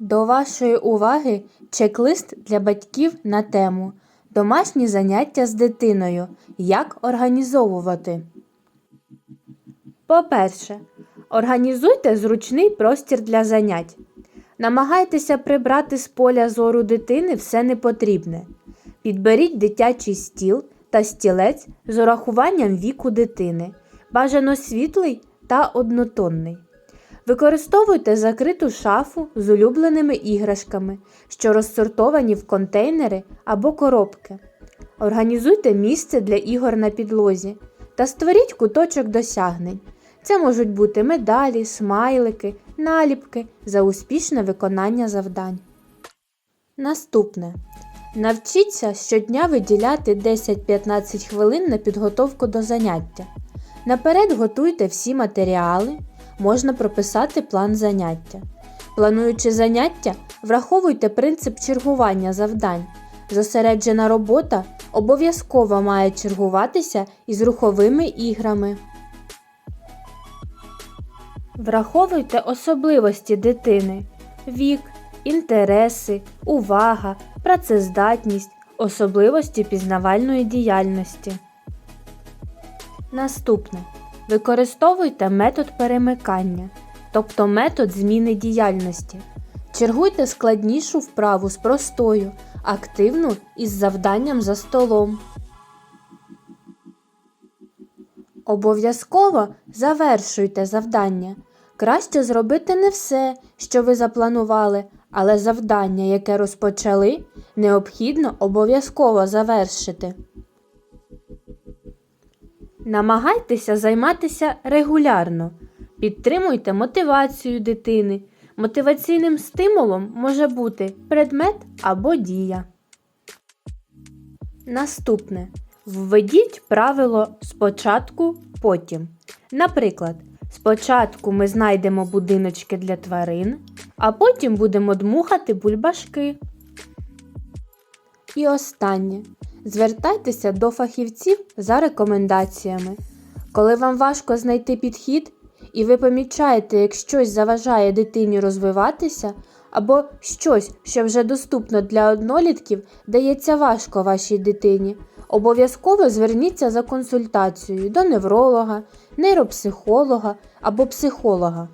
До вашої уваги чек-лист для батьків на тему Домашні заняття з дитиною. Як організовувати. По-перше, організуйте зручний простір для занять. Намагайтеся прибрати з поля зору дитини все непотрібне. Підберіть дитячий стіл та стілець з урахуванням віку дитини, бажано світлий та однотонний. Використовуйте закриту шафу з улюбленими іграшками, що розсортовані в контейнери або коробки. Організуйте місце для ігор на підлозі та створіть куточок досягнень. Це можуть бути медалі, смайлики, наліпки за успішне виконання завдань. Наступне. Навчіться щодня виділяти 10-15 хвилин на підготовку до заняття. Наперед готуйте всі матеріали, можна прописати план заняття. Плануючи заняття, враховуйте принцип чергування завдань. Зосереджена робота обов'язково має чергуватися із руховими іграми. Враховуйте особливості дитини, вік, інтереси, увага, працездатність, особливості пізнавальної діяльності. Наступне. Використовуйте метод перемикання, тобто метод зміни діяльності. Чергуйте складнішу вправу з простою, активну із завданням за столом. Обов'язково завершуйте завдання. Краще зробити не все, що ви запланували, але завдання, яке розпочали, необхідно обов'язково завершити. Намагайтеся займатися регулярно. Підтримуйте мотивацію дитини. Мотиваційним стимулом може бути предмет або дія. Наступне. Введіть правило спочатку потім. Наприклад, спочатку ми знайдемо будиночки для тварин, а потім будемо дмухати бульбашки. І останнє. Звертайтеся до фахівців за рекомендаціями. Коли вам важко знайти підхід, і ви помічаєте, як щось заважає дитині розвиватися, або щось, що вже доступно для однолітків, дається важко вашій дитині, обов'язково зверніться за консультацією до невролога, нейропсихолога або психолога.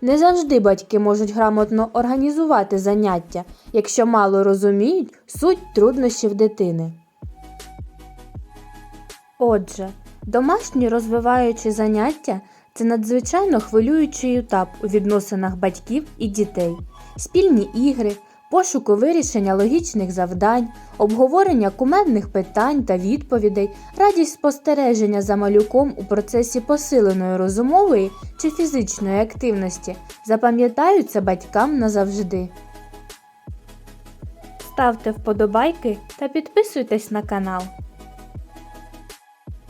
Не завжди батьки можуть грамотно організувати заняття, якщо мало розуміють суть труднощів дитини. Отже, домашні розвиваючі заняття це надзвичайно хвилюючий етап у відносинах батьків і дітей, спільні ігри, пошуку вирішення логічних завдань, обговорення кумедних питань та відповідей, радість спостереження за малюком у процесі посиленої розумової чи фізичної активності запам'ятаються батькам назавжди. Ставте вподобайки та підписуйтесь на канал.